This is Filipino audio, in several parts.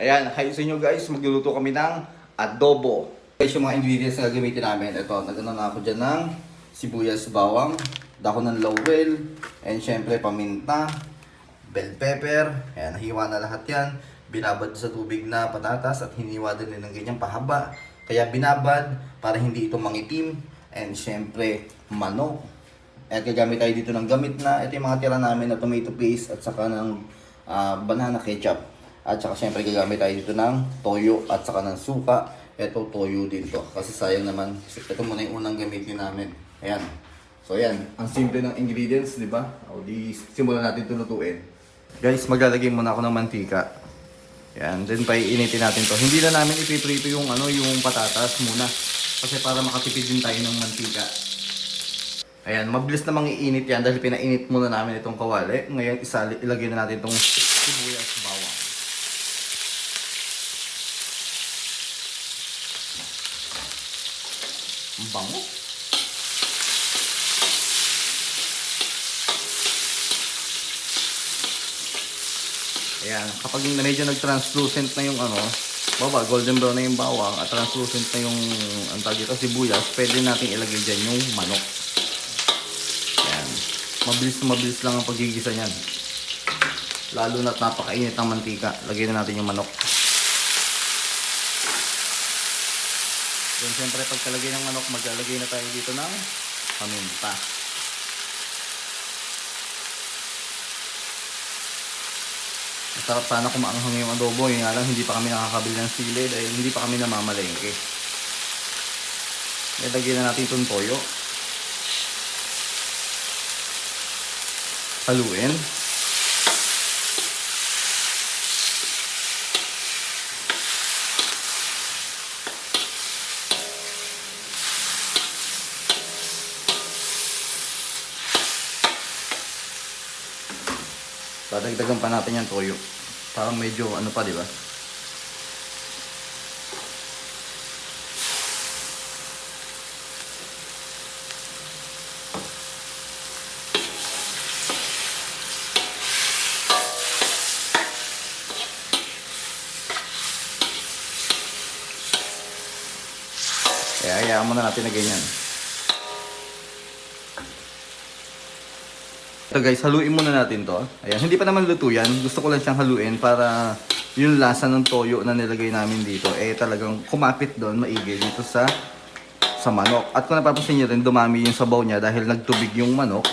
Ayan, hi sa inyo guys. Magluluto kami ng adobo. Guys, yung mga ingredients na gagamitin namin. Ito, nagano na ako dyan ng sibuyas bawang, dako ng laurel, and syempre paminta, bell pepper. Ayan, nahiwa na lahat yan. Binabad sa tubig na patatas at hiniwa din ng ganyang pahaba. Kaya binabad para hindi ito mangitim. And syempre, manok. At gagamit tayo dito ng gamit na. Ito yung mga tira namin na tomato paste at saka ng ah, banana ketchup. At saka syempre gagamit tayo dito ng toyo at saka ng suka. Ito toyo din to. Kasi sayang naman. Ito muna yung unang gamitin namin. Ayan. So ayan, ang simple ng ingredients, di ba? O di simulan natin ito lutuin. Guys, maglalagay muna ako ng mantika. Yan, then paiinitin natin to. Hindi na namin ipiprito yung ano, yung patatas muna. Kasi para makatipid din tayo ng mantika. Ayan, mabilis namang iinit yan dahil pinainit muna namin itong kawali. Ngayon, isali, ilagay na natin itong sibuyas bawang. Ang bango. Ayan, kapag medyo nag-translucent na yung ano, baba, golden brown na yung bawang at translucent na yung ang tawag dito, sibuyas, pwede natin ilagay dyan yung manok. Ayan. Mabilis na mabilis lang ang pagigisa niyan. Lalo na't napakainit ang mantika. Lagyan na natin yung manok. Then siyempre pagkalagay ng manok, maglalagay na tayo dito ng paminta. Masarap sana kung maanghang yung adobo. Yun nga lang, hindi pa kami nakakabili ng sili dahil hindi pa kami namamalengke. Ilagay na natin itong toyo. Haluin. Dadagdagan pa natin yung toyo. Parang medyo ano pa, di ba? Kaya hayaan muna natin na ganyan. Ito guys, haluin muna natin to. Ayan, hindi pa naman luto yan. Gusto ko lang siyang haluin para yung lasa ng toyo na nilagay namin dito, eh talagang kumapit doon, maigi dito sa sa manok. At kung napapansin nyo rin, dumami yung sabaw niya dahil nagtubig yung manok.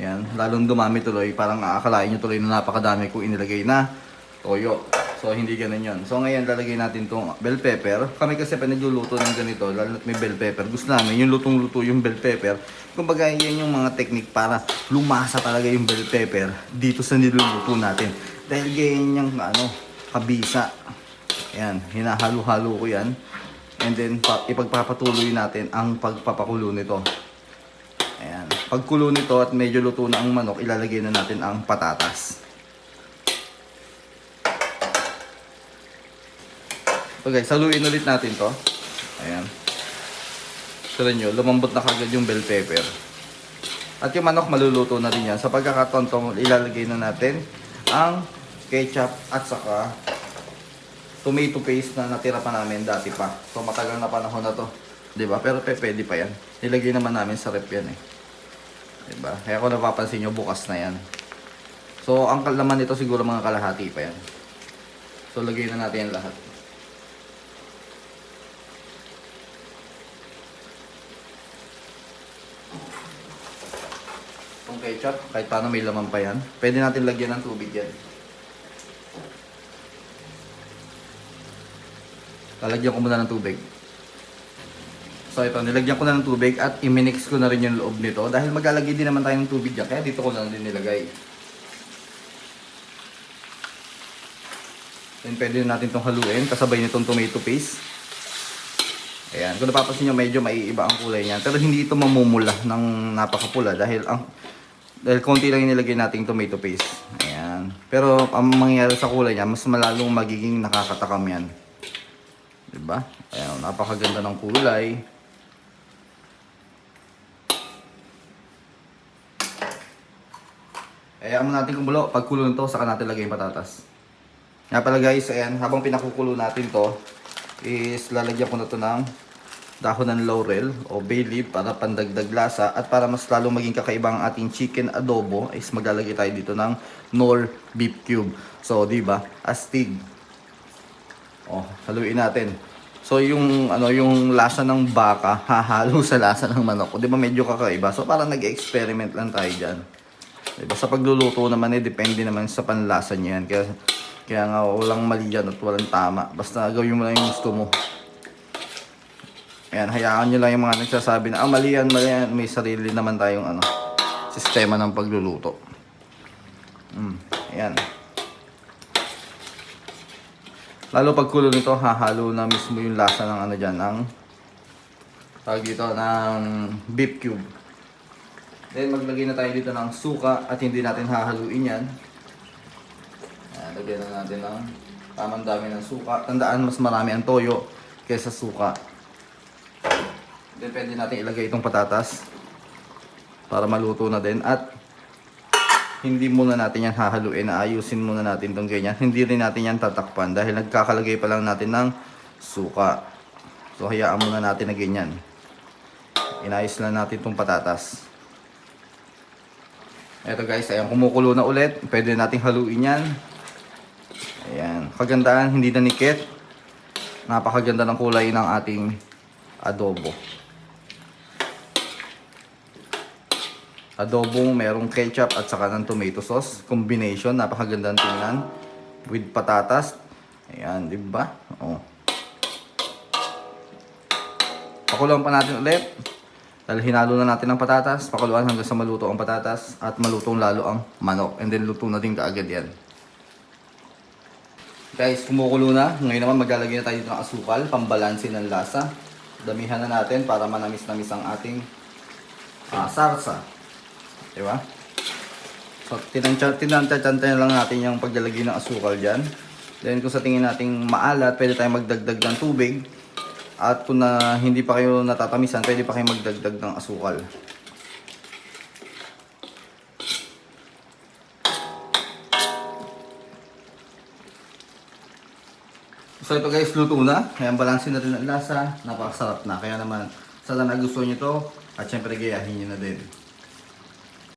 Ayan, lalong dumami tuloy. Parang aakalain nyo tuloy na napakadami ko inilagay na toyo. So, hindi ganun yun. So, ngayon, lalagay natin tong bell pepper. Kami kasi pa nagluluto ng ganito, lalo na't may bell pepper. Gusto namin yung lutong-luto yung bell pepper. Kumbaga, yan yung mga technique para lumasa talaga yung bell pepper dito sa niluluto natin. Dahil ganyan yung, ano, kabisa. Ayan, hinahalo-halo ko yan. And then, pa, ipagpapatuloy natin ang pagpapakulo nito. Ayan. Pagkulo nito at medyo luto na ang manok, ilalagay na natin ang patatas. So guys, saluin ulit natin to. Ayan. Tignan nyo, lumambot na kagad yung bell pepper. At yung manok maluluto na rin yan. Sa pagkakataon to, ilalagay na natin ang ketchup at saka tomato paste na natira pa namin dati pa. So matagal na panahon na to. 'Di ba? Pero pe, pwede pa yan. Nilagay naman namin sa rep yan eh. 'Di ba? Kaya kung napapansin nyo, bukas na yan. So ang laman nito siguro mga kalahati pa yan. So lagay na natin lahat. Ketchup, kahit paano may laman pa yan. Pwede natin lagyan ng tubig yan. Lalagyan ko muna ng tubig. So ito, nilagyan ko na ng tubig at iminix ko na rin yung loob nito dahil maglalagay din naman tayo ng tubig dyan. Kaya dito ko lang din nilagay. Then pwede na natin itong haluin kasabay nitong tomato paste. Ayan, kung napapansin nyo medyo maiiba ang kulay niyan. Pero hindi ito mamumula ng napakapula dahil ang dahil konti lang yung nilagay nating tomato paste. Ayan. Pero ang mangyayari sa kulay niya, mas malalong magiging nakakatakam yan. Diba? Ayan, napakaganda ng kulay. Hayaan mo natin kumulo. Pag kulo nito, saka natin lagay yung patatas. Nga pala guys, ayan, habang pinakukulo natin to, is lalagyan ko na to ng dahon ng laurel o bay leaf para pandagdag lasa at para mas lalong maging kakaiba ang ating chicken adobo is maglalagay tayo dito ng nor beef cube. So, di ba? Astig. Oh, haluin natin. So, yung ano, yung lasa ng baka hahalo sa lasa ng manok. Di ba medyo kakaiba? So, parang nag-experiment lang tayo diyan. Diba? Sa pagluluto naman eh, depende naman sa panlasa niya yan. Kaya, kaya nga walang mali yan at walang tama. Basta gawin mo lang yung gusto mo. Ayan, hayaan nyo lang yung mga nagsasabi na, ah, mali yan, mali yan. May sarili naman tayong ano, sistema ng pagluluto. Mm, ayan. Lalo pag kulo nito, hahalo na mismo yung lasa ng ano dyan, ng tawag dito, ng beef cube. Then maglagay na tayo dito ng suka at hindi natin hahaluin yan. Ayan, lagyan na natin ng tamang dami ng suka. Tandaan, mas marami ang toyo kaysa suka. Then pwede natin ilagay itong patatas para maluto na din. At hindi muna natin yan hahaluin. Ayusin muna natin itong ganyan. Hindi rin natin yan tatakpan dahil nagkakalagay pa lang natin ng suka. So hayaan muna natin na ganyan. Inayos lang natin itong patatas. Eto guys, ayan, kumukulo na ulit. Pwede nating haluin yan. Ayan, kagandaan, hindi na nikit. Napakaganda ng kulay ng ating adobo. Adobong merong ketchup at saka ng tomato sauce. Combination, napakaganda ng tingnan. With patatas. Ayan, di ba? Oh. Pakulang pa natin ulit. Dahil hinalo na natin ang patatas, pakuluan hanggang sa maluto ang patatas at malutong lalo ang manok. And then luto na din kaagad yan. Guys, kumukulo na. Ngayon naman maglalagay na tayo ng asukal, pambalansin ng lasa. Damihan na natin para manamis-namis ang ating ah, sarsa. Di ba? So, tinantya-tantya lang natin yung paglalagay ng asukal dyan. Then kung sa tingin nating maalat, pwede tayong magdagdag ng tubig. At kung na hindi pa kayo natatamisan, pwede pa kayo magdagdag ng asukal. So ito guys, luto na. Kaya balansin na rin ang lasa. Napakasarap na. Kaya naman, sa na gusto nyo to, at syempre gayahin nyo na din.